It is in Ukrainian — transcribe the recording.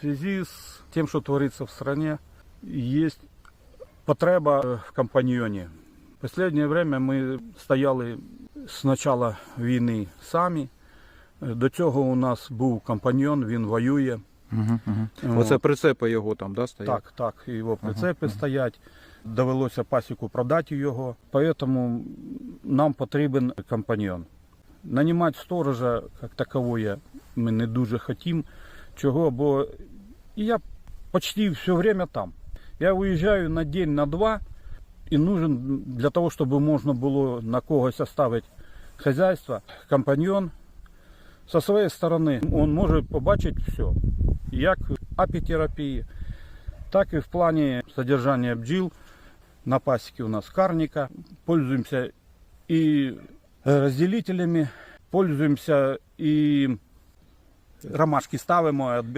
связи с тем, что творится в стране, есть потреба э, в компаньоне. В последнее время ми стояли з начала війни самі. До цього у нас був компаньон, він воює. Угу, угу. Оце прицепи його там, да, стоять? Так, так, його прицепи стоять. Довелося пасіку продати його. Тому нам потрібен компаньйон. Нанімати сторожа як такового ми не дуже хотімо. Чого? Бо я почти все время там. Я виїжджаю на день, на два, і нужен для того, щоб можна було на когось оставити хазяйство, компаньйон. Со своєї сторони він може побачити все, як в апітерапії, так и в плане содержания бджил. На пасеке у нас карника. Пользуемся и разделителями, пользуемся и ромашки ставимо, отбираем.